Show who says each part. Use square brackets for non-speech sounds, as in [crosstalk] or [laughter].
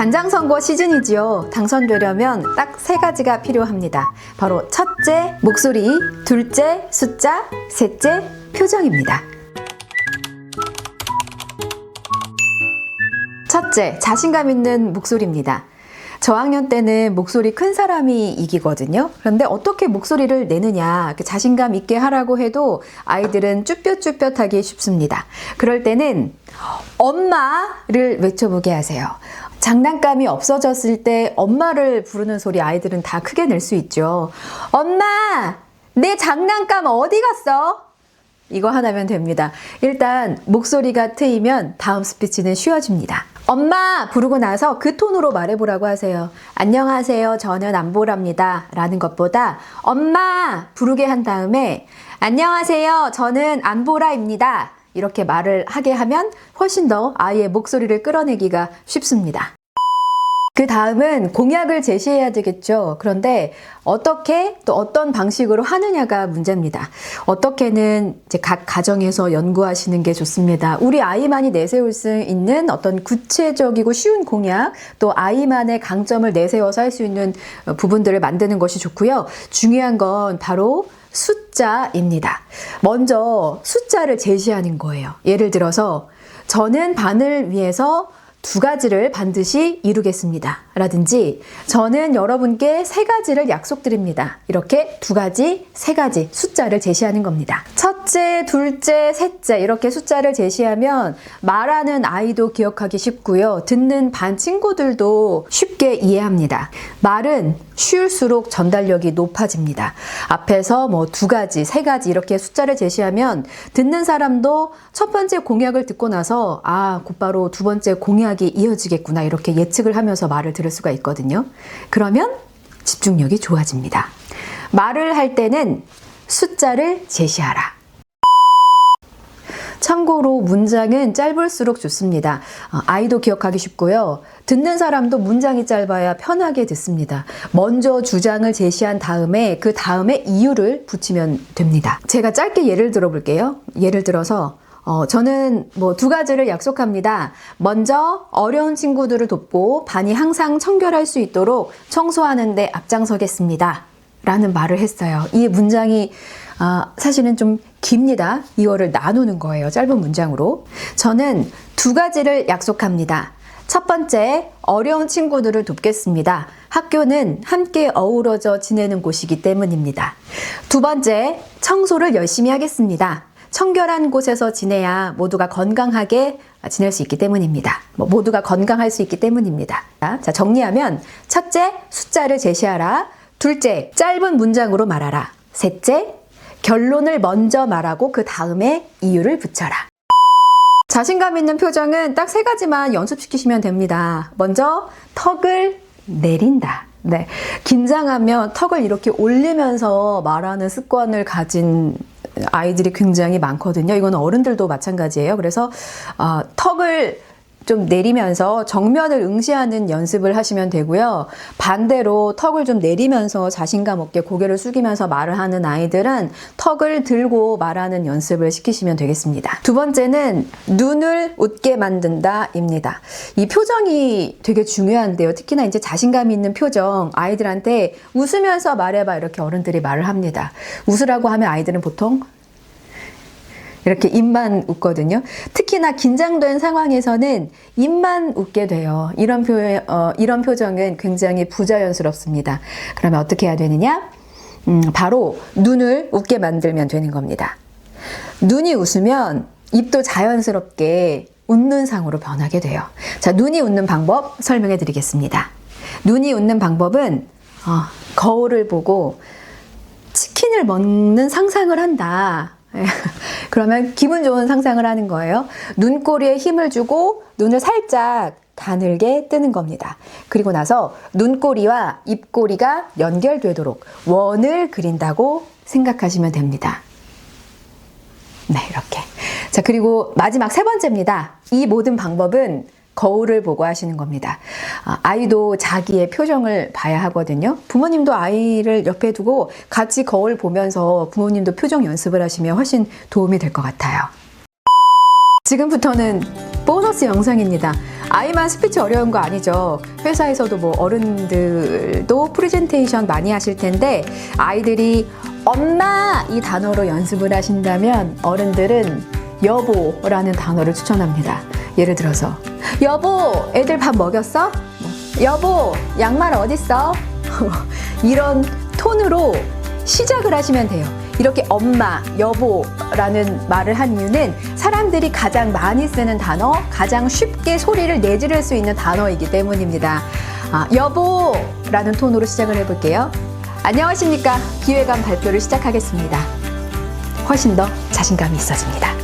Speaker 1: 반장 선거 시즌이지요. 당선되려면 딱 세 가지가 필요합니다. 바로 첫째, 목소리, 둘째, 숫자, 셋째, 표정입니다. 첫째, 자신감 있는 목소리입니다. 저학년 때는 목소리 큰 사람이 이기거든요. 그런데 어떻게 목소리를 내느냐, 자신감 있게 하라고 해도 아이들은 쭈뼛쭈뼛하기 쉽습니다. 그럴 때는 엄마를 외쳐보게 하세요. 장난감이 없어졌을 때 엄마를 부르는 소리 아이들은 다 크게 낼 수 있죠. 엄마! 내 장난감 어디 갔어? 이거 하나면 됩니다. 일단 목소리가 트이면 다음 스피치는 쉬워집니다. 엄마 부르고 나서 그 톤으로 말해보라고 하세요. 안녕하세요. 저는 안보랍니다. 라는 것보다 엄마 부르게 한 다음에 안녕하세요. 저는 안보라입니다. 이렇게 말을 하게 하면 훨씬 더 아이의 목소리를 끌어내기가 쉽습니다. 그 다음은 공약을 제시해야 되겠죠. 그런데 어떻게 또 어떤 방식으로 하느냐가 문제입니다. 어떻게는 이제 각 가정에서 연구하시는 게 좋습니다. 우리 아이만이 내세울 수 있는 어떤 구체적이고 쉬운 공약, 또 아이만의 강점을 내세워서 할 수 있는 부분들을 만드는 것이 좋고요. 중요한 건 바로 숫자입니다. 먼저 숫자를 제시하는 거예요. 예를 들어서 저는 반을 위해서 두 가지를 반드시 이루겠습니다. 라든지, 저는 여러분께 세 가지를 약속드립니다. 이렇게 두 가지, 세 가지 숫자를 제시하는 겁니다. 첫째, 둘째, 셋째, 이렇게 숫자를 제시하면 말하는 아이도 기억하기 쉽고요. 듣는 반 친구들도 쉽게 이해합니다. 말은 쉬울수록 전달력이 높아집니다. 앞에서 뭐 두 가지, 세 가지 이렇게 숫자를 제시하면 듣는 사람도 첫 번째 공약을 듣고 나서 아, 곧바로 두 번째 공약이 이어지겠구나 이렇게 예측을 하면서 말을 들을 수가 있거든요. 그러면 집중력이 좋아집니다. 말을 할 때는 숫자를 제시하라. 참고로 문장은 짧을수록 좋습니다. 어, 아이도 기억하기 쉽고요. 듣는 사람도 문장이 짧아야 편하게 듣습니다. 먼저 주장을 제시한 다음에 그 다음에 이유를 붙이면 됩니다. 제가 짧게 예를 들어 볼게요. 예를 들어서 어, 저는 뭐 두 가지를 약속합니다. 먼저 어려운 친구들을 돕고 반이 항상 청결할 수 있도록 청소하는데 앞장서겠습니다. 라는 말을 했어요. 이 문장이 아, 사실은 좀 깁니다. 이거를 나누는 거예요. 짧은 문장으로. 저는 두 가지를 약속합니다. 첫 번째, 어려운 친구들을 돕겠습니다. 학교는 함께 어우러져 지내는 곳이기 때문입니다. 두 번째, 청소를 열심히 하겠습니다. 청결한 곳에서 지내야 모두가 건강하게 지낼 수 있기 때문입니다. 뭐 모두가 건강할 수 있기 때문입니다. 자, 정리하면 첫째, 숫자를 제시하라. 둘째, 짧은 문장으로 말하라. 셋째, 결론을 먼저 말하고 그 다음에 이유를 붙여라. 자신감 있는 표정은 딱 세 가지만 연습시키시면 됩니다. 먼저 턱을 내린다. 네. 긴장하면 턱을 이렇게 올리면서 말하는 습관을 가진 아이들이 굉장히 많거든요. 이건 어른들도 마찬가지예요. 그래서 어, 턱을 좀 내리면서 정면을 응시하는 연습을 하시면 되고요. 반대로 턱을 좀 내리면서 자신감 없게 고개를 숙이면서 말을 하는 아이들은 턱을 들고 말하는 연습을 시키시면 되겠습니다. 두 번째는 눈을 웃게 만든다입니다. 이 표정이 되게 중요한데요. 특히나 이제 자신감 있는 표정, 아이들한테 웃으면서 말해봐 이렇게 어른들이 말을 합니다. 웃으라고 하면 아이들은 보통 이렇게 입만 웃거든요. 특히나 긴장된 상황에서는 입만 웃게 돼요. 이런 표, 어, 이런 표정은 굉장히 부자연스럽습니다. 그러면 어떻게 해야 되느냐? 음, 바로 눈을 웃게 만들면 되는 겁니다. 눈이 웃으면 입도 자연스럽게 웃는 상으로 변하게 돼요. 자, 눈이 웃는 방법 설명해 드리겠습니다. 눈이 웃는 방법은 어, 거울을 보고 치킨을 먹는 상상을 한다. [laughs] 그러면 기분 좋은 상상을 하는 거예요. 눈꼬리에 힘을 주고 눈을 살짝 가늘게 뜨는 겁니다. 그리고 나서 눈꼬리와 입꼬리가 연결되도록 원을 그린다고 생각하시면 됩니다. 네, 이렇게. 자, 그리고 마지막 세 번째입니다. 이 모든 방법은 거울을 보고 하시는 겁니다. 아, 아이도 자기의 표정을 봐야 하거든요. 부모님도 아이를 옆에 두고 같이 거울 보면서 부모님도 표정 연습을 하시면 훨씬 도움이 될 것 같아요. 지금부터는 보너스 영상입니다. 아이만 스피치 어려운 거 아니죠. 회사에서도 뭐 어른들도 프레젠테이션 많이 하실 텐데 아이들이 엄마 이 단어로 연습을 하신다면 어른들은 여보라는 단어를 추천합니다. 예를 들어서 여보 애들 밥 먹였어? 뭐, 여보 양말 어딨어? [laughs] 이런 톤으로 시작을 하시면 돼요. 이렇게 엄마, 여보라는 말을 한 이유는 사람들이 가장 많이 쓰는 단어, 가장 쉽게 소리를 내지를 수 있는 단어이기 때문입니다. 아, 여보라는 톤으로 시작을 해볼게요. 안녕하십니까. 기획안 발표를 시작하겠습니다. 훨씬 더 자신감이 있어집니다.